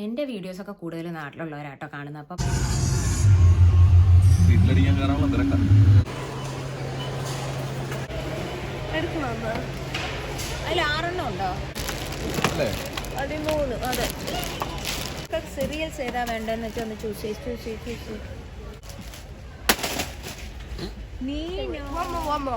എന്റെ വീഡിയോസൊക്കെ കൂടുതൽ നാട്ടിലുള്ളവരാട്ടോ കാണുന്നത് അപ്പം വീട്ടിലടിക്കാൻ കയറാനുള്ള തിരക്കാണ് എടുക്കണമെന്ന് അതിൽ ആറെണ്ണം ഉണ്ടോ? പതിമൂന്ന് അതെ. സീരിയൽസ് ഏതാ വേണ്ടതെന്ന് വെച്ചാൽ ഒന്ന് ചൂസ് ചെയ്ത് ചൂസ് ചെയ്ത് ചൂസ് ചെയ്ത് വമ്മോ വമ്മോ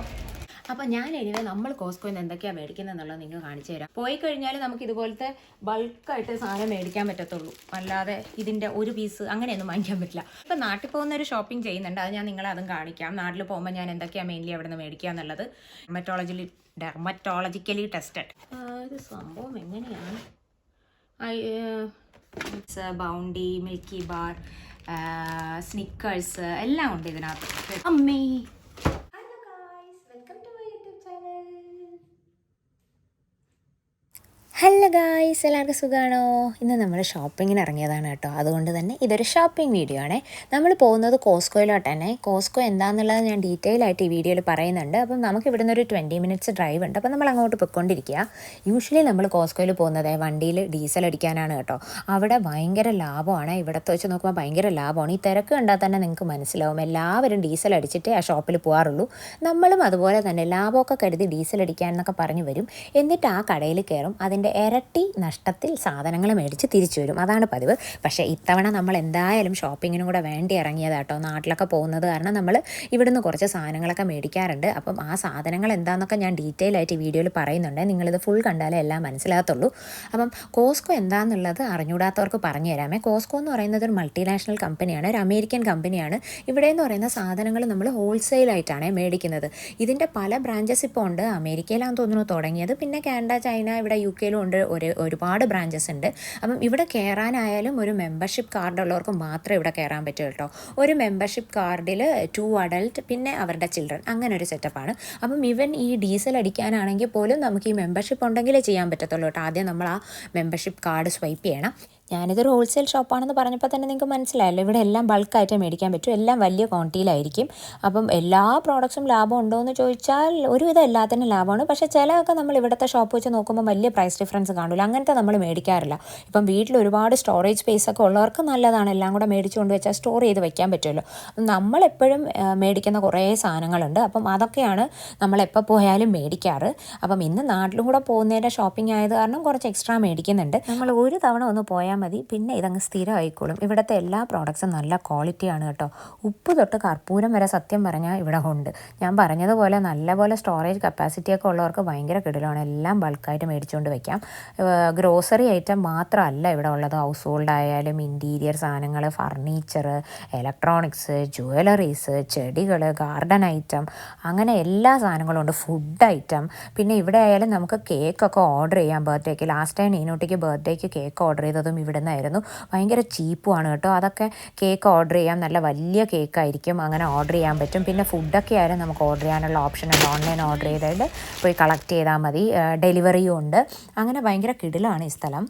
അപ്പം ഞാൻ എനിവേ നമ്മൾ കോസ്കോയിൽ നിന്ന് എന്തൊക്കെയാണ് മേടിക്കുന്നത് എന്നുള്ളത് നിങ്ങൾ കാണിച്ചു തരാം. പോയി കഴിഞ്ഞാൽ നമുക്ക് ഇതുപോലത്തെ ബൾക്കായിട്ട് സാധനം മേടിക്കാൻ പറ്റത്തുള്ളൂ. അല്ലാതെ ഇതിന്റെ ഒരു പീസ് അങ്ങനെയൊന്നും വാങ്ങിക്കാൻ പറ്റില്ല. ഇപ്പം നാട്ടിൽ പോകുന്ന ഒരു ഷോപ്പിംഗ് ചെയ്യുന്നുണ്ട്. അത് ഞാൻ നിങ്ങളെ അതും കാണിക്കാം. നാട്ടിൽ പോകുമ്പോൾ ഞാൻ എന്തൊക്കെയാണ് മെയിൻലി അവിടെ നിന്ന് മേടിക്കുക എന്നുള്ളത്. ഡെർമറ്റോളജി ഡെർമറ്റോളജിക്കലി ടെസ്റ്റഡ് ഇത് സംഭവം എങ്ങനെയാണ്? ബൗണ്ടി മിൽക്കി ബാർ സ്നിക്കേഴ്സ് എല്ലാം ഉണ്ട് ഇതിനകത്ത്. അമ്മേ hello guys welcome to my YouTube channel hello guys എല്ലാവർക്കും സുഖമാണോ ഇന്ന് നമ്മൾ ഷോപ്പിങ്ങിന് ഇറങ്ങിയതാണ് കേട്ടോ. അതുകൊണ്ട് തന്നെ ഇതൊരു ഷോപ്പിംഗ് വീഡിയോ ആണേ. നമ്മൾ പോകുന്നത് കോസ്കോയിലോട്ട് തന്നെ കോസ്കോ എന്താണെന്നുള്ളത് ഞാൻ ഡീറ്റെയിൽ ആയിട്ട് ഈ വീഡിയോയിൽ പറയുന്നുണ്ട്. അപ്പം നമുക്ക് ഇവിടുന്ന് ഒരു ട്വന്റി മിനിറ്റ്സ് ഡ്രൈവ് ഉണ്ട്. അപ്പം നമ്മൾ അങ്ങോട്ട് പൊയ്ക്കൊണ്ടിരിക്കുക. യൂഷ്വലി നമ്മൾ കോസ്കോയിൽ പോകുന്നത് വണ്ടിയിൽ ഡീസൽ അടിക്കാനാണ് കേട്ടോ. അവിടെ ഭയങ്കര ലാഭമാണ്. ഇവിടത്തെ വെച്ച് നോക്കുമ്പോൾ ഭയങ്കര ലാഭമാണ്. ഈ തിരക്ക് കണ്ടാൽ തന്നെ നിങ്ങൾക്ക് മനസ്സിലാവും. എല്ലാവരും ഡീസൽ അടിച്ചിട്ടേ ആ ഷോപ്പിൽ പോകാറുള്ളൂ നമ്മളും അതുപോലെ തന്നെ ലാഭമൊക്കെ കരുതി ഡീസൽ അടിക്കാൻ എന്നൊക്കെ പറഞ്ഞു വരും. എന്നിട്ട് ആ കടയിൽ കയറും. അതിന്റെ ഇരട്ടി നഷ്ടത്തിൽ സാധനങ്ങൾ മേടിച്ച് തിരിച്ചു വരും. അതാണ് പതിവ്. പക്ഷേ ഇത്തവണ നമ്മൾ എന്തായാലും ഷോപ്പിങ്ങിനും കൂടെ വേണ്ടി ഇറങ്ങിയതാട്ടോ നാട്ടിലൊക്കെ പോകുന്നത് കാരണം നമ്മൾ ഇവിടുന്ന് കുറച്ച് സാധനങ്ങളൊക്കെ മേടിക്കാറുണ്ട്. അപ്പം ആ സാധനങ്ങൾ എന്താണെന്നൊക്കെ ഞാൻ ഡീറ്റെയിൽ ആയിട്ട് വീഡിയോയിൽ പറയുന്നുണ്ട്. നിങ്ങളിത് ഫുൾ കണ്ടാലേ എല്ലാം മനസ്സിലാകത്തുള്ളൂ. അപ്പം കോസ്കോ എന്താണെന്നുള്ളത് അറിഞ്ഞൂടാത്തവർക്ക് പറഞ്ഞു തരാമേ. കോസ്കോ എന്ന് പറയുന്നത് ഒരു മൾട്ടിനാഷണൽ കമ്പനിയാണ്. ഒരു അമേരിക്കൻ കമ്പനിയാണ്. ഇവിടെ എന്ന് പറയുന്ന സാധനങ്ങൾ നമ്മൾ ഹോൾസെയിലായിട്ടാണ് മേടിക്കുന്നത്. ഇതിന്റെ പല ബ്രാഞ്ചസ് ഇപ്പോൾ ഉണ്ട്. അമേരിക്കയിലാണെന്ന് തോന്നുന്നു തുടങ്ങിയത്. പിന്നെ കാനഡ ചൈന ഇവിടെ യു കെയിലും ഉണ്ട് ഒരു ഒരുപാട് ബ്രാഞ്ചസ് ഉണ്ട്. അപ്പം ഇവിടെ കയറാനായാലും ഒരു മെമ്പർഷിപ്പ് കാർഡ് ഉള്ളവർക്ക് മാത്രമേ ഇവിടെ കയറാൻ പറ്റൂ കേട്ടോ. ഒരു മെമ്പർഷിപ്പ് കാർഡിൽ ടു അഡൽട്ട് പിന്നെ അവരുടെ ചിൽഡ്രൻ അങ്ങനെ ഒരു സെറ്റപ്പാണ് അപ്പം ഇവൻ ഈ ഡീസൽ അടിക്കാനാണെങ്കിൽ പോലും നമുക്ക് ഈ മെമ്പർഷിപ്പ് ഉണ്ടെങ്കിലേ ചെയ്യാൻ പറ്റത്തുള്ളൂ കേട്ടോ. ആദ്യം നമ്മൾ ആ മെമ്പർഷിപ്പ് കാർഡ് സ്വൈപ്പ് ചെയ്യണം. ഞാനിതൊരു ഹോൾസെയിൽ ഷോപ്പാണെന്ന് പറഞ്ഞപ്പോൾ തന്നെ നിങ്ങൾക്ക് മനസ്സിലായല്ലോ. ഇവിടെ എല്ലാം ബൾക്കായിട്ട് മേടിക്കാൻ പറ്റും. എല്ലാം വലിയ ക്വാണ്ടിറ്റിയിലായിരിക്കും അപ്പം എല്ലാ പ്രോഡക്ട്സും ലാഭം ഉണ്ടോ എന്ന് ചോദിച്ചാൽ ഒരുവിധം എല്ലാത്തിനും ലാഭമാണ്. പക്ഷേ ചിലതൊക്കെ നമ്മൾ ഇവിടുത്തെ ഷോപ്പ് വെച്ച് നോക്കുമ്പോൾ വലിയ പ്രൈസ് ഡിഫറൻസ് കാണില്ല. അങ്ങനത്തെ നമ്മൾ മേടിക്കാറില്ല. ഇപ്പം വീട്ടിൽ ഒരുപാട് സ്റ്റോറേജ് സ്പേസ് ഒക്കെ ഉള്ളവർക്ക് നല്ലതാണ്. എല്ലാം കൂടെ മേടിച്ചുകൊണ്ട് വെച്ചാൽ സ്റ്റോർ ചെയ്ത് വെക്കാൻ പറ്റുമല്ലോ. നമ്മളെപ്പോഴും മേടിക്കുന്ന കുറേ സാധനങ്ങളുണ്ട്. അപ്പം അതൊക്കെയാണ് നമ്മൾ നമ്മളെപ്പോൾ പോയാലും മേടിക്കാറ്. അപ്പം ഇന്ന് നാട്ടിലും കൂടെ പോകുന്നതിന്റെ ഷോപ്പിംഗ് ആയത് കാരണം കുറച്ച് എക്സ്ട്രാ മേടിക്കുന്നുണ്ട്. നമ്മൾ ഒരു തവണ ഒന്ന് പോയാൽ മതി. പിന്നെ ഇതങ്ങ് സ്ഥിരമായിക്കോളും ഇവിടുത്തെ എല്ലാ പ്രോഡക്റ്റ്സും നല്ല ക്വാളിറ്റി ആണ് കേട്ടോ. ഉപ്പ് തൊട്ട് കർപ്പൂരം വരെ സത്യം പറഞ്ഞാൽ ഇവിടെ ഉണ്ട്. ഞാൻ പറഞ്ഞതുപോലെ നല്ലപോലെ സ്റ്റോറേജ് കപ്പാസിറ്റിയൊക്കെ ഉള്ളവർക്ക് ഭയങ്കര കിടലാണ് എല്ലാം ബൾക്കായിട്ട് മേടിച്ചുകൊണ്ട് വയ്ക്കാം ഗ്രോസറി ഐറ്റം മാത്രമല്ല ഇവിടെ ഉള്ളത്. ഹൗസ് ഹോൾഡ് ആയാലും ഇന്റീരിയർ സാധനങ്ങൾ ഫർണിച്ചർ ഇലക്ട്രോണിക്സ് ജുവലറീസ് ചെടികൾ ഗാർഡൻ ഐറ്റം അങ്ങനെ എല്ലാ സാധനങ്ങളും ഉണ്ട്. ഫുഡ് ഐറ്റം പിന്നെ ഇവിടെ ആയാലും നമുക്ക് കേക്കൊക്കെ ഓർഡർ ചെയ്യാം. ബർത്ത്ഡേക്ക് ലാസ്റ്റ് ടൈം നീനൂട്ടിക്ക് ബർത്ത്ഡേക്ക് കേക്ക് ഓർഡർ ചെയ്തതും ഇവിടെ നിന്നായിരുന്നു ഭയങ്കര ചീപ്പുമാണ് കേട്ടോ. അതൊക്കെ കേക്ക് ഓർഡർ ചെയ്യാം. നല്ല വലിയ കേക്കായിരിക്കും അങ്ങനെ ഓർഡർ ചെയ്യാൻ പറ്റും. പിന്നെ ഫുഡൊക്കെ ആയാലും നമുക്ക് ഓർഡർ ചെയ്യാനുള്ള ഓപ്ഷൻ ഉണ്ട്. ഓൺലൈൻ ഓർഡർ ചെയ്തിട്ട് പോയി കളക്ട് ചെയ്താൽ മതി. ഡെലിവറിയും ഉണ്ട്. അങ്ങനെ ഭയങ്കര കിടിലാണ് ഈ സ്ഥലം.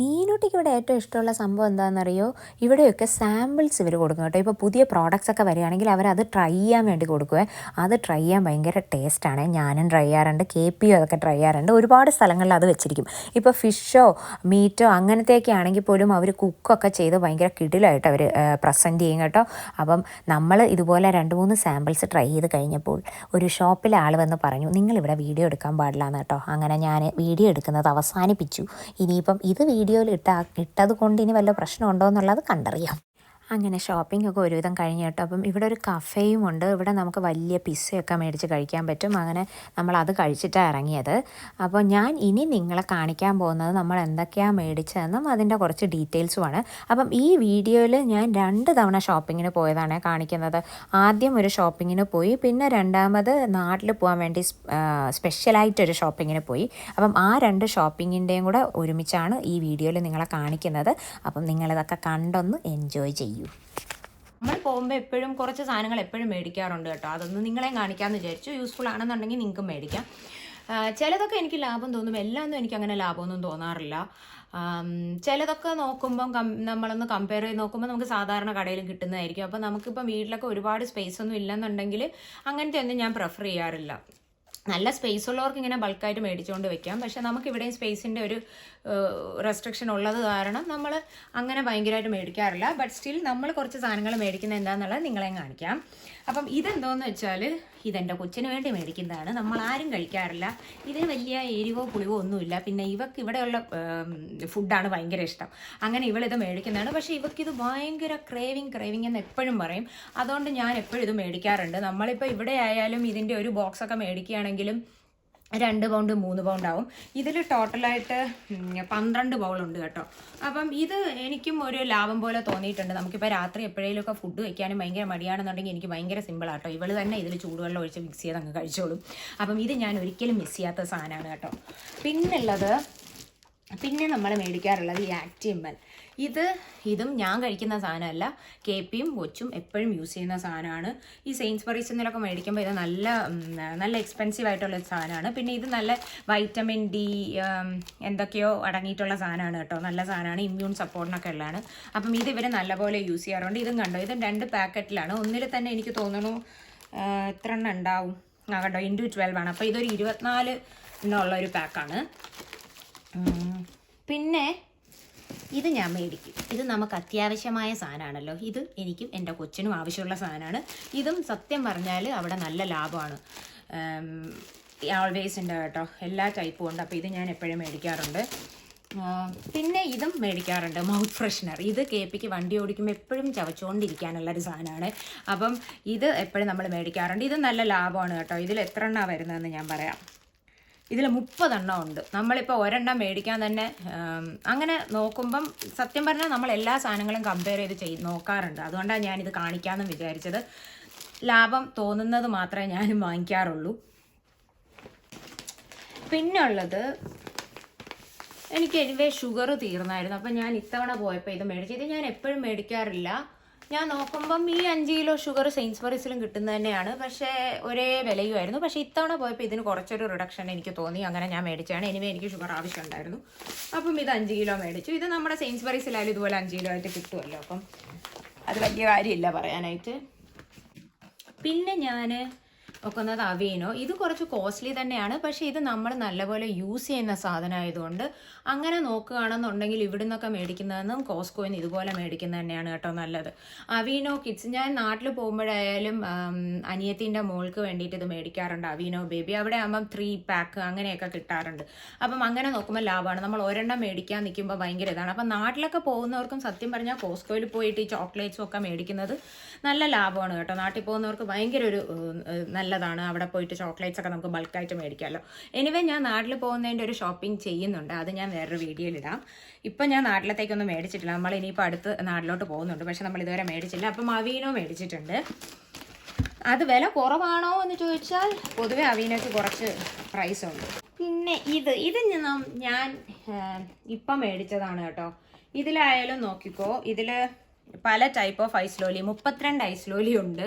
നീനൂട്ടിക്ക് ഇവിടെ ഏറ്റവും ഇഷ്ടമുള്ള സംഭവം എന്താണെന്നറിയോ? ഇവിടെയൊക്കെ സാമ്പിൾസ് ഇവർ കൊടുക്കും കേട്ടോ. ഇപ്പോൾ പുതിയ പ്രോഡക്റ്റ്സ് ഒക്കെ വരികയാണെങ്കിൽ അവരത് ട്രൈ ചെയ്യാൻ വേണ്ടി കൊടുക്കുവേ. അത് ട്രൈ ചെയ്യാൻ ഭയങ്കര ടേസ്റ്റാണ് ഞാനും ട്രൈ ചെയ്യാറുണ്ട് കെ പിയും അതൊക്കെ ട്രൈ ചെയ്യാറുണ്ട്. ഒരുപാട് സ്ഥലങ്ങളിൽ അത് വെച്ചിരിക്കും. ഇപ്പോൾ ഫിഷോ മീറ്റോ അങ്ങനത്തെയൊക്കെ ആണെങ്കിൽ പോലും അവർ കുക്കൊക്കെ ചെയ്ത് ഭയങ്കര കിടിലായിട്ട് അവർ പ്രസന്റ് ചെയ്യും കേട്ടോ. അപ്പം നമ്മൾ ഇതുപോലെ രണ്ട് മൂന്ന് സാമ്പിൾസ് ട്രൈ ചെയ്ത് കഴിഞ്ഞപ്പോൾ ഒരു ഷോപ്പിലെ ആൾ വന്ന് പറഞ്ഞു നിങ്ങളിവിടെ വീഡിയോ എടുക്കാൻ പാടില്ല കേട്ടോ. അങ്ങനെ ഞാൻ വീഡിയോ എടുക്കുന്നത് അവസാനിപ്പിച്ചു. ഇനിയിപ്പം ഇത് വീഡിയോയിൽ ഇട്ട ഇട്ടത് കൊണ്ട് ഇനി വല്ല പ്രശ്നമുണ്ടോ എന്നുള്ളത് കണ്ടറിയാം. അങ്ങനെ ഷോപ്പിംഗ് ഒക്കെ ഒരുവിധം കഴിഞ്ഞ് കേട്ടോ. അപ്പം ഇവിടെ ഒരു കഫേയും ഉണ്ട്. ഇവിടെ നമുക്ക് വലിയ പിസ്സയൊക്കെ മേടിച്ച് കഴിക്കാൻ പറ്റും. അങ്ങനെ നമ്മൾ അത് കഴിച്ചിട്ടാണ് ഇറങ്ങിയത്. അപ്പോൾ ഞാൻ ഇനി നിങ്ങളെ കാണിക്കാൻ പോകുന്നത് നമ്മൾ എന്തൊക്കെയാണ് മേടിച്ചതെന്നും അതിന്റെ കുറച്ച് ഡീറ്റെയിൽസുമാണ് അപ്പം ഈ വീഡിയോയിൽ ഞാൻ രണ്ട് തവണ ഷോപ്പിങ്ങിന് പോയതാണ് കാണിക്കുന്നത്. ആദ്യം ഒരു ഷോപ്പിങ്ങിന് പോയി. പിന്നെ രണ്ടാമത് നാട്ടിൽ പോകാൻ വേണ്ടി സ്പെഷ്യലായിട്ടൊരു ഷോപ്പിങ്ങിന് പോയി. അപ്പം ആ രണ്ട് ഷോപ്പിങ്ങിന്റെയും കൂടെ ഒരുമിച്ചാണ് ഈ വീഡിയോയിൽ നിങ്ങളെ കാണിക്കുന്നത്. അപ്പം നിങ്ങളിതൊക്കെ കണ്ടൊന്ന് എൻജോയ് ചെയ്യൂ നമ്മൾ പോകുമ്പോൾ എപ്പോഴും കുറച്ച് സാധനങ്ങൾ എപ്പോഴും മേടിക്കാറുണ്ട് കേട്ടോ. അതൊന്ന് നിങ്ങളെയും കാണിക്കാമെന്ന് വിചാരിച്ചു. യൂസ്ഫുൾ ആണെന്നുണ്ടെങ്കിൽ നിങ്ങൾക്ക് മേടിക്കാം. ചിലതൊക്കെ എനിക്ക് ലാഭം തോന്നും. എല്ലാമൊന്നും എനിക്ക് അങ്ങനെ ലാഭമൊന്നും തോന്നാറില്ല. ചിലതൊക്കെ നോക്കുമ്പം നമ്മളൊന്ന് കമ്പയർ ചെയ്ത് നോക്കുമ്പോൾ നമുക്ക് സാധാരണ കടയിൽ കിട്ടുന്നതായിരിക്കും. അപ്പോൾ നമുക്കിപ്പം വീട്ടിലൊക്കെ ഒരുപാട് സ്പേസ് ഒന്നും ഇല്ലെന്നുണ്ടെങ്കിൽ അങ്ങനത്തെ ഒന്നും ഞാൻ പ്രിഫർ ചെയ്യാറില്ല. നല്ല സ്പേസ് ഉള്ളവർക്ക് ഇങ്ങനെ ബൾക്കായിട്ട് മേടിച്ചുകൊണ്ട് വെക്കാം. പക്ഷെ നമുക്ക് ഇവിടെയും സ്പേസിന്റെ ഒരു റെസ്ട്രിക്ഷൻ ഉള്ളത് കാരണം നമ്മൾ അങ്ങനെ ഭയങ്കരമായിട്ട് മേടിക്കാറില്ല. ബട്ട് സ്റ്റിൽ നമ്മൾ കുറച്ച് സാധനങ്ങൾ മേടിക്കുന്നത് എന്താണെന്നുള്ളത് നിങ്ങളെ കാണിക്കാം. അപ്പം ഇതെന്തോന്ന് വെച്ചാൽ ഇതെന്റെ കൊച്ചിന് വേണ്ടി മേടിക്കുന്നതാണ്. നമ്മൾ ആരും കഴിക്കാറില്ല. ഇതിന് വലിയ എരിവോ പുളിവോ ഒന്നുമില്ല. പിന്നെ ഇവക്ക് ഇവിടെയുള്ള ഫുഡാണ് ഭയങ്കര ഇഷ്ടം. അങ്ങനെ ഇവളിത് മേടിക്കുന്നതാണ്. പക്ഷേ ഇവക്കിത് ഭയങ്കര ക്രേവിങ് ക്രേവിങ് എന്ന് എപ്പോഴും പറയും. അതുകൊണ്ട് ഞാൻ എപ്പോഴും ഇത് മേടിക്കാറുണ്ട്. നമ്മളിപ്പോൾ ഇവിടെ ആയാലും ഇതിന്റെ ഒരു ബോക്സൊക്കെ മേടിക്കുകയാണെങ്കിലും രണ്ട് പൗണ്ട് മൂന്ന് പൗണ്ട് ആവും ഇതിൽ ടോട്ടലായിട്ട് പന്ത്രണ്ട് ബൗളുണ്ട് കേട്ടോ. അപ്പം ഇത് എനിക്കും ഒരു ലാഭം പോലെ തോന്നിയിട്ടുണ്ട്. നമുക്കിപ്പോൾ രാത്രി എപ്പോഴേലുമൊക്കെ ഫുഡ് വയ്ക്കാനും ഭയങ്കര മടിയാണെന്നുണ്ടെങ്കിൽ എനിക്ക് ഭയങ്കര സിമ്പിൾ ആട്ടോ. ഇവൾ തന്നെ ഇതിൽ ചൂടുവെള്ളം ഒഴിച്ച് മിക്സ് ചെയ്ത് അങ്ങ് കഴിച്ചോളും. അപ്പം ഇത് ഞാൻ ഒരിക്കലും മിസ് ചെയ്യാത്ത സാധനമാണ് കേട്ടോ. പിന്നുള്ളത് പിന്നെ നമ്മൾ മേടിക്കാറുള്ളത് ഈ ആക്റ്റിയമ്പൽ ഇത് ഇതും ഞാൻ കഴിക്കുന്ന സാധനമല്ല. കെ പിയും കൊച്ചും എപ്പോഴും യൂസ് ചെയ്യുന്ന സാധനമാണ്. ഈ സെയിൻസ്ബറീസ് എന്നൊക്കെ മേടിക്കുമ്പോൾ ഇത് നല്ല നല്ല എക്സ്പെൻസീവ് ആയിട്ടുള്ള സാധനമാണ്. പിന്നെ ഇത് നല്ല വൈറ്റമിൻ ഡി എന്തൊക്കെയോ അടങ്ങിയിട്ടുള്ള സാധനമാണ് കേട്ടോ. നല്ല സാധനമാണ്. ഇമ്മ്യൂൺ സപ്പോർട്ടിനൊക്കെ ഉള്ളതാണ്. അപ്പം ഇത് ഇവർ നല്ലപോലെ യൂസ് ചെയ്യാറുണ്ട്. ഇതും കണ്ടോ? ഇത് രണ്ട് പാക്കറ്റിലാണ്. ഒന്നിൽ തന്നെ എനിക്ക് തോന്നുന്നു എത്ര എണ്ണം ഉണ്ടാവും? ആ കണ്ടോ? ഇന്റു ട്വൽവ് ആണ്. അപ്പോൾ ഇതൊരു ഇരുപത്തിനാല് എന്നുള്ള ഒരു പാക്കാണ്. പിന്നെ ഇത് ഞാൻ മേടിക്കും. ഇത് നമുക്ക് അത്യാവശ്യമായ സാധനമാണല്ലോ. ഇത് എനിക്കും എന്റെ കൊച്ചിനും ആവശ്യമുള്ള സാധനമാണ്. ഇതും സത്യം പറഞ്ഞാൽ അവിടെ നല്ല ലാഭമാണ്. ഓൾവേസ് ഉണ്ട് കേട്ടോ. എല്ലാ ടൈപ്പും ഉണ്ട്. അപ്പോൾ ഇത് ഞാൻ എപ്പോഴും മേടിക്കാറുണ്ട്. പിന്നെ ഇതും മേടിക്കാറുണ്ട്. മൗത്ത് ഫ്രഷ്നർ ഇത് കേപ്പിക്ക് വണ്ടി ഓടിക്കുമ്പോൾ എപ്പോഴും ചവച്ചുകൊണ്ടിരിക്കാനുള്ള ഒരു സാധനമാണ്. അപ്പം ഇത് എപ്പോഴും നമ്മൾ മേടിക്കാറുണ്ട്. ഇത് നല്ല ലാഭമാണ് കേട്ടോ. ഇതിൽ എത്ര എണ്ണമാണ് വരുന്നതെന്ന് ഞാൻ പറയാം. ഇതിൽ മുപ്പതെണ്ണം ഉണ്ട്. നമ്മളിപ്പോൾ ഒരെണ്ണം മേടിക്കാൻ തന്നെ അങ്ങനെ നോക്കുമ്പം സത്യം പറഞ്ഞാൽ നമ്മൾ എല്ലാ സാധനങ്ങളും കമ്പയർ ചെയ്ത് ചെയ് നോക്കാറുണ്ട്. അതുകൊണ്ടാണ് ഞാനിത് കാണിക്കാമെന്ന് വിചാരിച്ചത്. ലാഭം തോന്നുന്നത് മാത്രമേ ഞാനും വാങ്ങിക്കാറുള്ളൂ. പിന്നെ ഉള്ളത് എനിക്ക് എനിവേ ഷുഗർ തീർന്നായിരുന്നു. അപ്പം ഞാൻ ഇത്തവണ പോയപ്പോൾ ഇത് മേടിച്ചു. ഇത് ഞാൻ എപ്പോഴും മേടിക്കാറില്ല. ഞാൻ നോക്കുമ്പം ഈ അഞ്ച് കിലോ ഷുഗർ സെയിൻസ് സെയിൻസ്ബറീസിലും കിട്ടുന്നത് തന്നെയാണ്. പക്ഷേ ഒരേ വിലയുമായിരുന്നു. പക്ഷേ ഇത്തവണ പോയപ്പോൾ ഇതിന് കുറച്ചൊരു റിഡക്ഷൻ എനിക്ക് തോന്നി. അങ്ങനെ ഞാൻ മേടിച്ചാണ് എനിവേ എനിക്ക് ഷുഗർ ആവശ്യമുണ്ടായിരുന്നു. അപ്പം ഇത് അഞ്ച് കിലോ മേടിച്ചു. ഇത് നമ്മുടെ സെയിൻസ് സെയിൻസ്ബറീസിലായാലും ഇതുപോലെ അഞ്ച് കിലോ ആയിട്ട് കിട്ടുമല്ലോ അപ്പം അത് വലിയ കാര്യമില്ല പറയാനായിട്ട്. പിന്നെ ഞാൻ വെക്കുന്നത് അവീനോ ഇത് കുറച്ച് കോസ്റ്റ്ലി തന്നെയാണ്. പക്ഷേ ഇത് നമ്മൾ നല്ലപോലെ യൂസ് ചെയ്യുന്ന സാധനമായതുകൊണ്ട് അങ്ങനെ നോക്കുകയാണെന്നുണ്ടെങ്കിൽ ഇവിടെ നിന്നൊക്കെ മേടിക്കുന്നതെന്നും കോസ്കോയിൽ നിന്ന് ഇതുപോലെ മേടിക്കുന്നത് തന്നെയാണ് കേട്ടോ നല്ലത്. അവീനോ കിഡ്സ് ഞാൻ നാട്ടിൽ പോകുമ്പോഴായാലും അനിയത്തിന്റെ മോൾക്ക് വേണ്ടിയിട്ട് ഇത് മേടിക്കാറുണ്ട് അവീനോ ബേബി അവിടെ ആകുമ്പം ത്രീ പാക്ക് അങ്ങനെയൊക്കെ കിട്ടാറുണ്ട്. അപ്പം അങ്ങനെ നോക്കുമ്പോൾ ലാഭമാണ്. നമ്മൾ ഒരെണ്ണം മേടിക്കാൻ നിൽക്കുമ്പോൾ ഭയങ്കര ഇതാണ്. അപ്പം നാട്ടിലൊക്കെ പോകുന്നവർക്കും സത്യം പറഞ്ഞാൽ കോസ്കോയിൽ പോയിട്ട് ഈ ചോക്ലേറ്റ്സും ഒക്കെ മേടിക്കുന്നത് നല്ല ലാഭമാണ് കേട്ടോ. നാട്ടിൽ പോകുന്നവർക്ക് ഭയങ്കര ഒരു ഉം, നല്ലതാണ്. അവിടെ പോയിട്ട് ചോക്ലേറ്റ്സ് ഒക്കെ നമുക്ക് ബൾക്കായിട്ട് മേടിക്കാമല്ലോ എനിവേ ഞാൻ നാട്ടിൽ പോകുന്നതിന്റെ ഒരു ഷോപ്പിംഗ് ചെയ്യുന്നുണ്ട്. അത് ഞാൻ വേറൊരു വീഡിയോയിൽ ഇടാം. ഇപ്പം ഞാൻ നാട്ടിലത്തേക്കൊന്നും മേടിച്ചിട്ടില്ല. നമ്മൾ ഇനിയിപ്പോൾ അടുത്ത് നാട്ടിലോട്ട് പോകുന്നുണ്ട്. പക്ഷെ നമ്മൾ ഇതുവരെ മേടിച്ചില്ല. അപ്പം അവീനോ മേടിച്ചിട്ടുണ്ട്. അത് വില കുറവാണോ എന്ന് ചോദിച്ചാൽ പൊതുവെ അവീനോക്ക് കുറച്ച് പ്രൈസ് ഉണ്ട്. പിന്നെ ഇത്. ഇത് ഞാൻ ഇപ്പം മേടിച്ചതാണ് കേട്ടോ. ഇതിലായാലും നോക്കിക്കോ. ഇതിൽ പല ടൈപ്പ് ഓഫ് ഐസ്ലോലി മുപ്പത്തിരണ്ട് ഐസ്ലോലി ഉണ്ട്.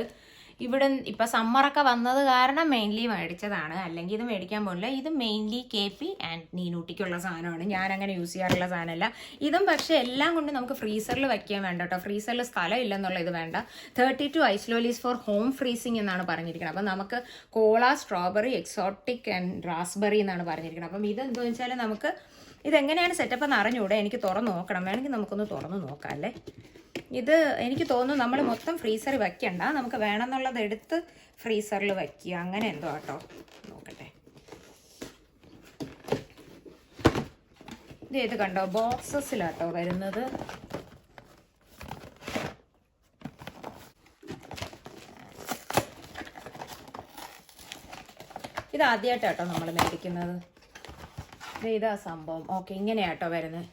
ഇവിടെ ഇപ്പം സമ്മറൊക്കെ വന്നത് കാരണം മെയിൻലി മേടിച്ചതാണ്. അല്ലെങ്കിൽ ഇത് മേടിക്കാൻ പോകില്ല ഇത് മെയിൻലി കെ പി ആൻഡ് നീനൂട്ടിക്കുള്ള സാധനമാണ്. ഞാൻ അങ്ങനെ യൂസ് ചെയ്യാറുള്ള സാധനമല്ല. ഇതും പക്ഷേ എല്ലാം കൊണ്ട് നമുക്ക് ഫ്രീസറിൽ വയ്ക്കാൻ വേണ്ട കേട്ടോ. ഫ്രീസറിൽ സ്ഥലം ഇല്ലെന്നുള്ള ഇത് വേണ്ട. Thirty two ice lollies for home freezing എന്നാണ് പറഞ്ഞിരിക്കുന്നത് അപ്പം നമുക്ക് cola strawberry exotic and raspberry എന്നാണ് പറഞ്ഞിരിക്കുന്നത് അപ്പം ഇത് എന്താ വെച്ചാൽ നമുക്ക് ഇതെങ്ങനെയാണ് സെറ്റപ്പ് എന്ന് അറിഞ്ഞുകൂടെ എനിക്ക് തുറന്ന് നോക്കണം. വേണമെങ്കിൽ നമുക്കൊന്ന് തുറന്ന് നോക്കാം അല്ലേ? ഇത് എനിക്ക് തോന്നുന്നു നമ്മൾ മൊത്തം ഫ്രീസറിൽ വയ്ക്കണ്ട നമുക്ക് വേണമെന്നുള്ളത് എടുത്ത് ഫ്രീസറിൽ വയ്ക്കുക അങ്ങനെ എന്തോ കേട്ടോ നോക്കട്ടെ. ഇത് ഏത് കണ്ടോ? ബോക്സസിലാട്ടോ വരുന്നത്. ഇത് ആദ്യമായിട്ടാട്ടോ നമ്മൾ മേടിക്കുന്നത് ഇതാ സംഭവം. ഓക്കെ ഇങ്ങനെയാട്ടോ വരുന്നത്.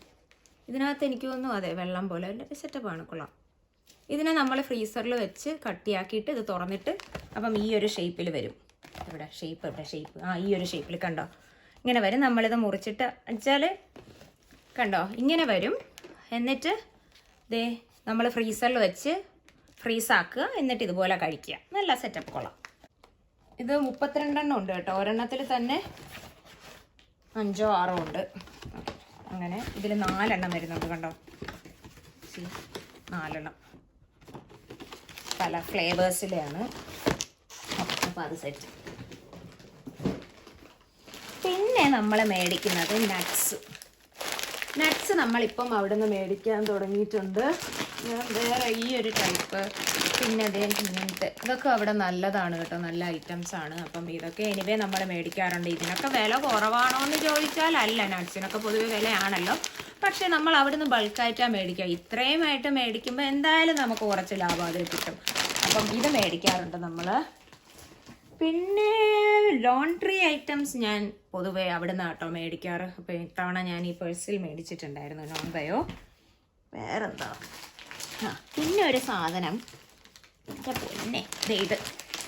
ഇതിനകത്ത് എനിക്ക് തോന്നുന്നു അതെ വെള്ളം പോലെ. ഒരു സെറ്റപ്പാണ് കൊള്ളാം. ഇതിനെ നമ്മൾ ഫ്രീസറിൽ വെച്ച് കട്ടിയാക്കിയിട്ട് ഇത് തുറന്നിട്ട് അപ്പം ഈ ഒരു ഷേപ്പിൽ വരും. ഇവിടെ ഷേപ്പ് ഇവിടെ ഷേപ്പ് ആ ഈ ഒരു ഷേപ്പിൽ കണ്ടോ? ഇങ്ങനെ വരും. നമ്മളിത് മുറിച്ചിട്ട് വെച്ചാൽ കണ്ടോ? ഇങ്ങനെ വരും. എന്നിട്ട് ദേ നമ്മൾ ഫ്രീസറിൽ വെച്ച് ഫ്രീസാക്കുക എന്നിട്ട് ഇതുപോലെ കഴിക്കുക. നല്ല സെറ്റപ്പ് കൊള്ളാം. ഇത് മുപ്പത്തിരണ്ടെണ്ണം ഉണ്ട് കേട്ടോ. ഒരെണ്ണത്തിൽ തന്നെ അഞ്ചോ ആറോ ഉണ്ട്. അങ്ങനെ ഇതിൽ നാലെണ്ണം വരുന്നുണ്ട് കണ്ടോ? സി നാലെണ്ണം. പല ഫ്ലേവേഴ്സിലെയാണ്. അപ്പോൾ അത് സെറ്റ് പിന്നെ നമ്മൾ മേടിക്കുന്നത് നട്ട്സ് നട്ട്സ് നമ്മളിപ്പം അവിടെ നിന്ന് മേടിക്കാൻ തുടങ്ങിയിട്ടുണ്ട്. വേറെ ഈ ഒരു ടൈപ്പ് പിന്നെ അതേ ഇങ്ങനത്തെ. ഇതൊക്കെ അവിടെ നല്ലതാണ് കേട്ടോ. നല്ല ഐറ്റംസ് ആണ്. അപ്പം ഇതൊക്കെ എനിവേ നമ്മൾ മേടിക്കാറുണ്ട്. ഇതിനൊക്കെ വില കുറവാണോ എന്ന് ചോദിച്ചാൽ അല്ല. നട്ട്സിനൊക്കെ പൊതുവെ വിലയാണല്ലോ. പക്ഷേ നമ്മൾ അവിടുന്ന് ബൾക്കായിട്ടാണ് മേടിക്കുക ഇത്രയുമായിട്ട് മേടിക്കുമ്പോൾ എന്തായാലും നമുക്ക് കുറച്ച് ലാഭം അതിൽ കിട്ടും. അപ്പം ഇത് മേടിക്കാറുണ്ട് നമ്മൾ പിന്നെ ലോണ്ട്രി ഐറ്റംസ് ഞാൻ പൊതുവേ അവിടെ നിന്ന് കേട്ടോ മേടിക്കാറ്. അപ്പോൾ ഇത്തവണ ഞാൻ ഈ പേഴ്സിൽ മേടിച്ചിട്ടുണ്ടായിരുന്നു. ബയോ വേറെന്താ? പിന്നെ ഒരു സാധനം. പൊന്നെ ഇത്.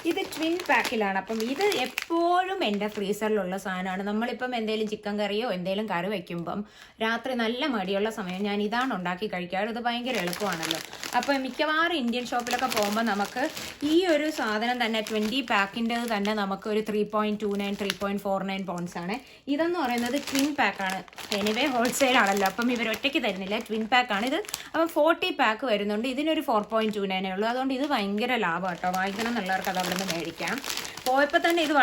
ഇത് ട്വിൻ പാക്കിലാണ് അപ്പം ഇത് എപ്പോഴും എന്റെ ഫ്രീസറിലുള്ള സാധനമാണ്. നമ്മളിപ്പം എന്തെങ്കിലും ചിക്കൻ കറിയോ എന്തെങ്കിലും കറി വയ്ക്കുമ്പം രാത്രി നല്ല മടിയുള്ള സമയം ഞാൻ ഇതാണ് ഉണ്ടാക്കി കഴിക്കാറ്. ഇത് ഭയങ്കര എളുപ്പമാണല്ലോ. അപ്പം മിക്കവാറും ഇന്ത്യൻ ഷോപ്പിലൊക്കെ പോകുമ്പോൾ നമുക്ക് ഈ ഒരു സാധനം തന്നെ ട്വന്റി പാക്കിന്റെത് തന്നെ നമുക്ക് ഒരു three point two nine three point four nine pounds ആണ്. ഇതെന്ന് പറയുന്നത് ട്വിൻ പാക്കാണ് എനിവേ ഹോൾസെയിൽ ആണല്ലോ അപ്പം ഇവർ ഒറ്റയ്ക്ക് തരുന്നില്ല. ട്വിൻ പാക്കാണ് ഇത്. അപ്പം ഫോർട്ടി പാക്ക് വരുന്നുണ്ട്. ഇതിനൊരു ഫോർ പോയിന്റ് ടു നയനേ ഉള്ളൂ. അതുകൊണ്ട് ഇത് ഭയങ്കര ലാഭം കേട്ടോ. വാങ്ങിക്കണം എന്നുള്ളവർക്ക് അത് അവിടെ മേടിക്കാം. പോയപ്പോൾ തന്നെ ഇത്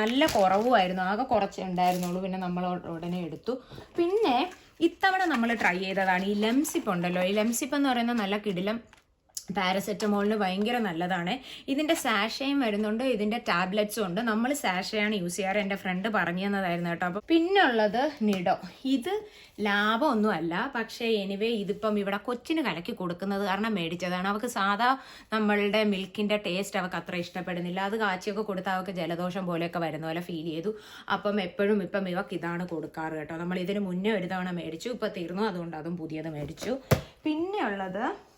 നല്ല കുറവുമായിരുന്നു. ആകെ കുറച്ച് ഉണ്ടായിരുന്നുള്ളൂ. പിന്നെ നമ്മൾ ഉടനെ എടുത്തു. പിന്നെ ഇത്തവണ നമ്മൾ ട്രൈ ചെയ്തതാണ് ഈ ലെംസിപ്പ് ഉണ്ടല്ലോ. ഈ ലെംസിപ്പ് എന്ന് പറയുന്നത് നല്ല കിടിലം പാരസെറ്റമോളിന് ഭയങ്കര നല്ലതാണ്. ഇതിന്റെ സാഷയും വരുന്നുണ്ട് ഇതിന്റെ ടാബ്ലറ്റ്സും ഉണ്ട്. നമ്മൾ സാഷയാണ് യൂസ് ചെയ്യാറ് എന്റെ ഫ്രണ്ട് പറഞ്ഞു തന്നതായിരുന്നു കേട്ടോ. അപ്പോൾ പിന്നുള്ളത് നിഡോ ഇത് ലാഭമൊന്നുമല്ല പക്ഷേ എനിവേ ഇതിപ്പം ഇവിടെ കൊച്ചിന് കലക്കി കൊടുക്കുന്നത് കാരണം മേടിച്ചതാണ്. അവൾക്ക് സാധാ നമ്മളുടെ മിൽക്കിന്റെ ടേസ്റ്റ് അവൾക്ക് അത്ര ഇഷ്ടപ്പെടുന്നില്ല. അത് കാച്ചിയൊക്കെ കൊടുത്താൽ അവൾക്ക് ജലദോഷം പോലെയൊക്കെ വരുന്ന പോലെ ഫീൽ ചെയ്തു. അപ്പം എപ്പോഴും ഇപ്പം ഇവക്ക് ഇതാണ് കൊടുക്കാറ് കേട്ടോ. നമ്മൾ ഇതിന് മുന്നേ ഒരു തവണ മേടിച്ചു ഇപ്പം തീർന്നു. അതുകൊണ്ട് അതും പുതിയത് മേടിച്ചു. പിന്നെ ഉള്ളത്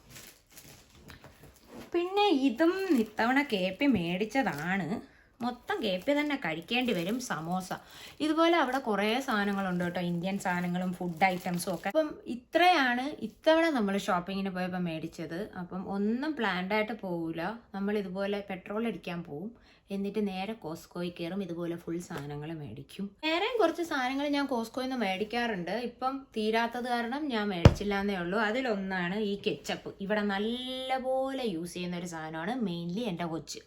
പിന്നെ ഇതും ഇത്തവണ കേപ്പി മേടിച്ചതാണ്. മൊത്തം കേപ്പി തന്നെ കഴിക്കേണ്ടി വരും സമോസ. ഇതുപോലെ അവിടെ കുറേ സാധനങ്ങളുണ്ട് കേട്ടോ. ഇന്ത്യൻ സാധനങ്ങളും ഫുഡ് ഐറ്റംസും ഒക്കെ. അപ്പം ഇത്രയാണ് ഇത്തവണ നമ്മൾ ഷോപ്പിങ്ങിന് പോയപ്പോൾ മേടിച്ചത്. അപ്പം ഒന്നും പ്ലാൻഡായിട്ട് പോവില്ല നമ്മൾ ഇതുപോലെ പെട്രോൾ അടിക്കാൻ പോവും. എന്നിട്ട് നേരെ കോസ്കോയിൽ കയറും. ഇതുപോലെ ഫുൾ സാധനങ്ങൾ മേടിക്കും. വേറെയും കുറച്ച് സാധനങ്ങൾ ഞാൻ കോസ്കോയിൽ നിന്ന് മേടിക്കാറുണ്ട്. ഇപ്പം തീരാത്തത് കാരണം ഞാൻ മേടിച്ചില്ല എന്നേ ഉള്ളൂ. അതിലൊന്നാണ് ഈ കെച്ചപ്പ്. ഇവിടെ നല്ലപോലെ യൂസ് ചെയ്യുന്ന ഒരു സാധനമാണ് മെയിൻലി എന്റെ കൊച്ച്.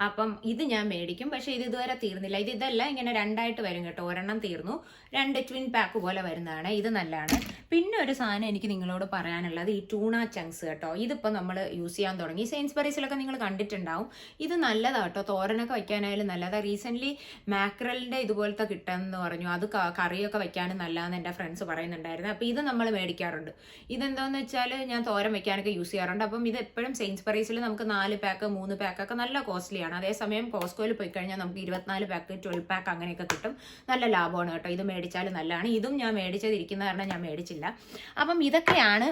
അപ്പം ഇത് ഞാൻ മേടിക്കും. പക്ഷേ ഇത് ഇതുവരെ തീർന്നില്ല. ഇത് ഇതല്ല ഇങ്ങനെ രണ്ടായിട്ട് വരും കേട്ടോ. ഒരെണ്ണം തീർന്നു. രണ്ട് ട്വിൻ പാക്ക് പോലെ വരുന്നതാണ്. ഇത് നല്ലതാണ്. പിന്നെ ഒരു സാധനം എനിക്ക് നിങ്ങളോട് പറയാനുള്ളത്. ഈ ടൂണ ചങ്ക്സ് കേട്ടോ. ഇതിപ്പോൾ നമ്മൾ യൂസ് ചെയ്യാൻ തുടങ്ങി. സെയിൻസ്ബറീസിലൊക്കെ നിങ്ങൾ കണ്ടിട്ടുണ്ടാവും. ഇത് നല്ലതാട്ടോ കേട്ടോ. തോരനൊക്കെ വയ്ക്കാനായാലും അതാ റീസെന്റ്ലി മാക്രലിന്റെ ഇതുപോലത്തെ കിട്ടുമെന്ന് പറഞ്ഞു. അത് കറിയൊക്കെ വയ്ക്കാനും നല്ലതെന്ന് എന്റെ ഫ്രണ്ട്സ് പറയുന്നുണ്ടായിരുന്നു. അപ്പോൾ ഇത് നമ്മൾ മേടിക്കാറുണ്ട്. ഇതെന്താണെന്ന് വെച്ചാൽ ഞാൻ തോരൻ വെക്കാനൊക്കെ യൂസ് ചെയ്യാറുണ്ട്. അപ്പം ഇത് എപ്പോഴും സെയിൻസ് പ്രൈസിൽ നമുക്ക് നാല് പാക്ക് മൂന്ന് പാക്കൊക്കെ നല്ല കോസ്റ്റ്ലിയാണ് അതേസമയം കോസ്കോയിൽ പോയി കഴിഞ്ഞാൽ നമുക്ക് ഇരുപത്തിനാല് പാക്ക് ട്വൽവ് പാക്ക് അങ്ങനെയൊക്കെ കിട്ടും. നല്ല ലാഭമാണ് കേട്ടോ. ഇത് മേടിച്ചാൽ നല്ലതാണ്. ഇതും ഞാൻ മേടിച്ചതിരിക്കുന്ന കാരണം ഞാൻ മേടിച്ചില്ല. അപ്പം ഇതൊക്കെയാണ്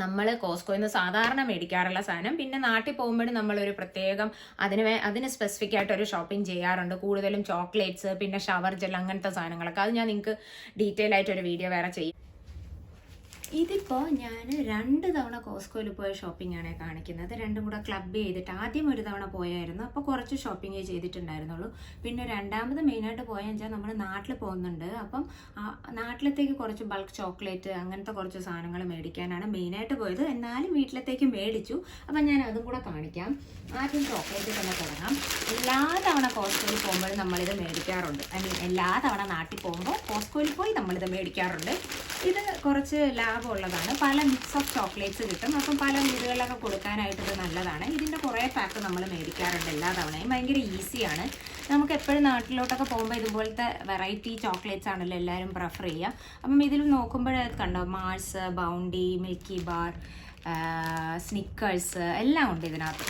നമ്മൾ കോസ്കോയിൽ നിന്ന് സാധാരണ മേടിക്കാറുള്ള സാധനം. പിന്നെ നാട്ടിൽ പോകുമ്പോഴും നമ്മളൊരു പ്രത്യേകം അതിന് അതിന് സ്പെസിഫിക് ആയിട്ട് ഒരു ഷോപ്പിംഗ് ചെയ്യാറുണ്ട്. കൂടുതലും ചോക്ലേറ്റ്സ് പിന്നെ ഷവർ ജെൽ അങ്ങനത്തെ സാധനങ്ങളൊക്കെ. അത് ഞാൻ നിങ്ങൾക്ക് ഡീറ്റെയിൽ ആയിട്ട് ഒരു വീഡിയോ വേറെ ചെയ്യും. ഇതിപ്പോൾ ഞാൻ രണ്ട് തവണ കോസ്കോയിൽ പോയ ഷോപ്പിംഗ് കാണിക്കുന്നത്. രണ്ടും കൂടെ ക്ലബ് ചെയ്തിട്ട് ആദ്യം ഒരു തവണ പോയായിരുന്നു. അപ്പോൾ കുറച്ച് ഷോപ്പിംഗ് ചെയ്തിട്ടുണ്ടായിരുന്നുള്ളൂ. പിന്നെ രണ്ടാമത് മെയിനായിട്ട് പോയെന്ന് വെച്ചാൽ നമ്മൾ നാട്ടിൽ പോകുന്നുണ്ട്. അപ്പം നാട്ടിലത്തേക്ക് കുറച്ച് ബൾക്ക് ചോക്ലേറ്റ് അങ്ങനത്തെ കുറച്ച് സാധനങ്ങൾ മേടിക്കാനാണ് മെയിനായിട്ട് പോയത്. എന്നാലും വീട്ടിലത്തേക്ക് മേടിച്ചു. അപ്പം ഞാൻ അതും കൂടെ കാണിക്കാം. ആദ്യം ചോക്ലേറ്റ് തന്നെ തുടങ്ങാം. എല്ലാ തവണ കോസ്കോയിൽ പോകുമ്പോഴും നമ്മളിത് മേടിക്കാറുണ്ട്. ഐ മീൻ എല്ലാ തവണ നാട്ടിൽ പോകുമ്പോൾ കോസ്കോയിൽ പോയി നമ്മളിത് മേടിക്കാറുണ്ട്. ഇത് കുറച്ച് ലാഭമുള്ളതാണ് പല മിക്സ് ഓഫ് ചോക്ലേറ്റ്സ് കിട്ടും. അപ്പം പല വീടുകളിലൊക്കെ കൊടുക്കാനായിട്ട് ഇത് നല്ലതാണ്. ഇതിന്റെ കുറേ പാക്ക് നമ്മൾ മേടിക്കാറുണ്ട് എല്ലാ തവണയും. ഭയങ്കര ഈസിയാണ് നമുക്ക് എപ്പോഴും നാട്ടിലോട്ടൊക്കെ പോകുമ്പോൾ ഇതുപോലത്തെ വെറൈറ്റി ചോക്ലേറ്റ്സ് ആണല്ലോ എല്ലാവരും പ്രിഫർ ചെയ്യുക. അപ്പം ഇതിൽ നോക്കുമ്പോൾ കണ്ടോ? Mars Bounty Milky Bar Snickers എല്ലാം ഉണ്ട് ഇതിനകത്ത്.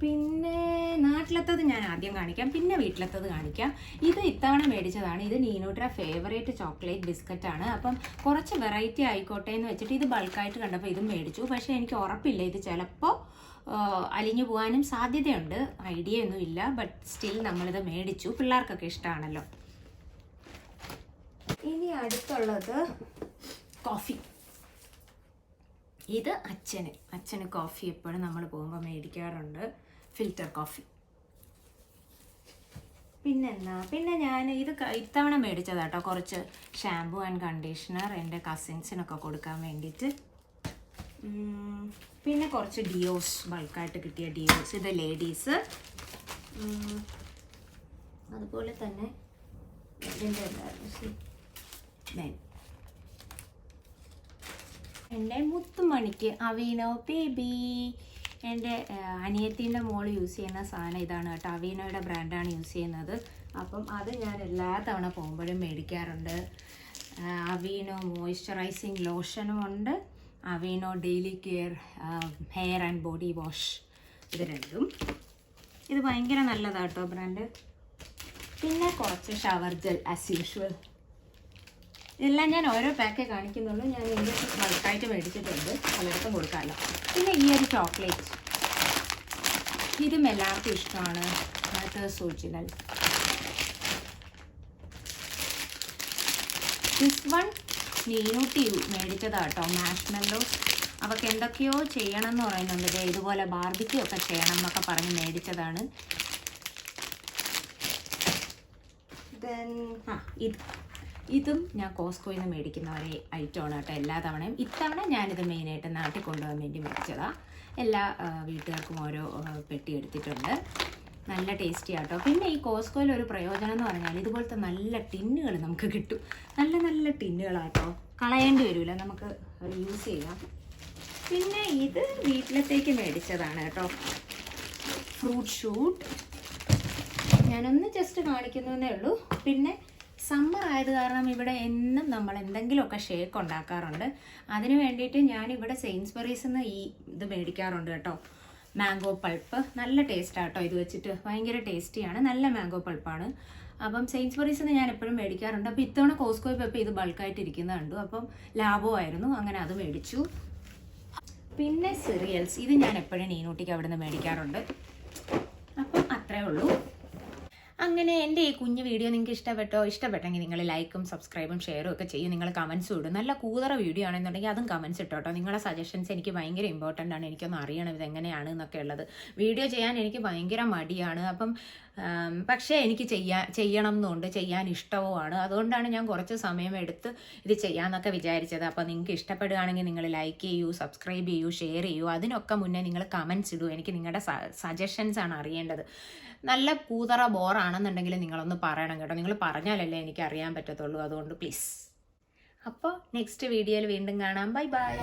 പിന്നെ നാട്ടിലത്തത് ഞാൻ ആദ്യം കാണിക്കാം. പിന്നെ വീട്ടിലത്തത് കാണിക്കാം. ഇത് ഇത്തവണ മേടിച്ചതാണ്. ഇത് നീനൂട്ര ഫേവറേറ്റ് ചോക്ലേറ്റ് ബിസ്ക്കറ്റാണ് അപ്പം കുറച്ച് വെറൈറ്റി ആയിക്കോട്ടെ എന്ന് വെച്ചിട്ട് ഇത് ബൾക്കായിട്ട് കണ്ടപ്പോൾ ഇതും മേടിച്ചു. പക്ഷേ എനിക്ക് ഉറപ്പില്ല. ഇത് ചിലപ്പോൾ അലിഞ്ഞു പോകാനും സാധ്യതയുണ്ട്. ഐഡിയ ഒന്നും ഇല്ല. ബട്ട് സ്റ്റിൽ നമ്മളിത് മേടിച്ചു. പിള്ളേർക്കൊക്കെ ഇഷ്ടമാണല്ലോ ഇനി അടുത്തുള്ളത് കോഫി ഇത് അച്ഛന്. അച്ഛന് കോഫി എപ്പോഴും നമ്മൾ പോകുമ്പോൾ മേടിക്കാറുണ്ട്. ഫിൽറ്റർ കോഫി പിന്നെന്താ? പിന്നെ ഞാൻ ഇത് ഇത്തവണ മേടിച്ചതാട്ടോ. കുറച്ച് ഷാമ്പു ആൻഡ് കണ്ടീഷണർ എന്റെ കസിൻസിനൊക്കെ കൊടുക്കാൻ വേണ്ടിയിട്ട്. പിന്നെ കുറച്ച് ഡിയോസ് ബൾക്കായിട്ട് കിട്ടിയ ഡിയോസ് ഇത് ലേഡീസ് അതുപോലെ തന്നെ ഇതിന്റെ മെൻ. എന്റെ മുത്തുമണിക്ക് അവീനോ ബേബി എന്റെ അനിയത്തിന്റെ മോൾ യൂസ് ചെയ്യുന്ന സാധനം ഇതാണ് കേട്ടോ. അവീനോയുടെ ബ്രാൻഡാണ് യൂസ് ചെയ്യുന്നത്. അപ്പം അത് ഞാൻ എല്ലാ തവണ പോകുമ്പോഴും മേടിക്കാറുണ്ട്. അവീനോ മോയ്സ്ചറൈസിങ് ലോഷനും ഉണ്ട്. Aveeno daily care hair and body wash ഇത് രണ്ടും. ഇത് ഭയങ്കര നല്ലതാട്ടോ ബ്രാൻഡ്. പിന്നെ കുറച്ച് ഷവർ ജെൽ ആസ് യൂഷ്വൽ ഇതെല്ലാം ഞാൻ ഓരോ പാക്കേ കാണിക്കുന്നുള്ളൂ. ഞാൻ ഇതിന്റെ ബൾക്കായിട്ട് മേടിച്ചിട്ടുണ്ട്. പലയിടത്തും കൊടുക്കാമല്ലോ പിന്നെ ഈ ഒരു ചോക്ലേറ്റ്. ഇതും എല്ലാവർക്കും ഇഷ്ടമാണ്. Maltesers original this one Neenutty മേടിച്ചതാട്ടോ marshmallow. അവൾക്ക് എന്തൊക്കെയോ ചെയ്യണം എന്ന് പറയുന്നുണ്ട് ഇതുപോലെ ബാർബിക്യൂ ഒക്കെ ചെയ്യണം എന്നൊക്കെ പറഞ്ഞ് മേടിച്ചതാണ്. ദെൻ ആ ഇത്. ഇതും ഞാൻ കോസ്കോയിൽ നിന്ന് മേടിക്കുന്ന ഒരു ഐറ്റമാണ് കേട്ടോ എല്ലാ തവണയും. ഇത്തവണ ഞാനിത് മെയിനായിട്ട് നാട്ടിൽ കൊണ്ടുപോകാൻ വേണ്ടി മേടിച്ചതാണ് എല്ലാ വീട്ടുകാർക്കും ഓരോ പെട്ടി എടുത്തിട്ടുണ്ട്. നല്ല ടേസ്റ്റി ആട്ടോ. പിന്നെ ഈ കോസ്കോയിൽ ഒരു പ്രയോജനം എന്ന് പറഞ്ഞാൽ ഇതുപോലത്തെ നല്ല ടിന്നുകൾ നമുക്ക് കിട്ടും. നല്ല നല്ല ടിന്നുകളാട്ടോ. കളയേണ്ടി വരില്ല നമുക്ക് യൂസ് ചെയ്യാം. പിന്നെ ഇത് വീട്ടിലത്തേക്ക് മേടിച്ചതാണ് കേട്ടോ. ഫ്രൂട്ട് ഷൂട്ട് ഞാനൊന്ന് ജസ്റ്റ് കാണിക്കുന്നതേ ഉള്ളൂ. പിന്നെ സമ്മർ ആയത് കാരണം ഇവിടെ എന്നും നമ്മൾ എന്തെങ്കിലുമൊക്കെ ഷേക്ക് ഉണ്ടാക്കാറുണ്ട്. അതിന് വേണ്ടിയിട്ട് ഞാൻ ഇവിടെ സെയിൻസ്ബറീസ് നിന്ന് ഈ ഇത് മേടിക്കാറുണ്ട് കേട്ടോ. മാംഗോ പൾപ്പ് നല്ല ടേസ്റ്റാണ് കേട്ടോ ഇത് വെച്ചിട്ട്. ഭയങ്കര ടേസ്റ്റിയാണ് നല്ല മാംഗോ പൾപ്പാണ് അപ്പം സെയിൻസ്ബറീസ് നിന്ന് ഞാൻ എപ്പോഴും മേടിക്കാറുണ്ട്. അപ്പോൾ ഇത്തവണ കോസ്കോയിൽ പോയപ്പോൾ ഇത് ബൾക്കായിട്ട് ഇരിക്കുന്നത് കണ്ടു. അപ്പം ലാഭോ ആയിരുന്നു അങ്ങനെ അത് മേടിച്ചു. പിന്നെ സിറിയൽസ് ഇത് ഞാൻ എപ്പോഴും നീനൂട്ടിക്ക് അവിടെ നിന്ന് മേടിക്കാറുണ്ട്. അപ്പം അത്രേ ഉള്ളൂ. അങ്ങനെ എന്റെ ഈ കുഞ്ഞു വീഡിയോ നിങ്ങൾക്ക് ഇഷ്ടപ്പെട്ടോ? ഇഷ്ടപ്പെട്ടെങ്കിൽ നിങ്ങൾ ലൈക്കും സബ്സ്ക്രൈബും ഷെയറും ഒക്കെ ചെയ്യും. നിങ്ങൾ കമൻസ് ഇടും. നല്ല കൂതറ വീഡിയോ ആണെന്നുണ്ടെങ്കിൽ അതും കമൻസ് ഇട്ടോട്ടോ നിങ്ങളുടെ സജഷൻസ് എനിക്ക് ഭയങ്കര ഇമ്പോർട്ടന്റ് ആണ്. എനിക്കൊന്ന് അറിയണം ഇതെങ്ങനെയാണ് എന്നൊക്കെ ഉള്ളത്. വീഡിയോ ചെയ്യാൻ എനിക്ക് ഭയങ്കര മടിയാണ്. അപ്പം പക്ഷേ എനിക്ക് ചെയ്യാൻ ചെയ്യണം എന്നുണ്ട് ചെയ്യാൻ ഇഷ്ടവുമാണ്. അതുകൊണ്ടാണ് ഞാൻ കുറച്ച് സമയം എടുത്ത് ഇത് ചെയ്യാമെന്നൊക്കെ വിചാരിച്ചത്. അപ്പോൾ നിങ്ങൾക്ക് ഇഷ്ടപ്പെടുകയാണെങ്കിൽ നിങ്ങൾ ലൈക്ക് ചെയ്യൂ സബ്സ്ക്രൈബ് ചെയ്യൂ ഷെയർ ചെയ്യൂ. അതിനൊക്കെ മുന്നേ നിങ്ങൾ കമൻസ് ഇടൂ. എനിക്ക് നിങ്ങളുടെ സജഷൻസ് ആണ് അറിയേണ്ടത്. നല്ല കൂതറ ബോറാണെന്നുണ്ടെങ്കിൽ നിങ്ങളൊന്ന് പറയണം കേട്ടോ. നിങ്ങൾ പറഞ്ഞാലല്ലേ എനിക്ക് അറിയാൻ പറ്റത്തുള്ളൂ. അതുകൊണ്ട് പ്ലീസ് അപ്പോൾ നെക്സ്റ്റ് വീഡിയോയിൽ വീണ്ടും കാണാം. Bye bye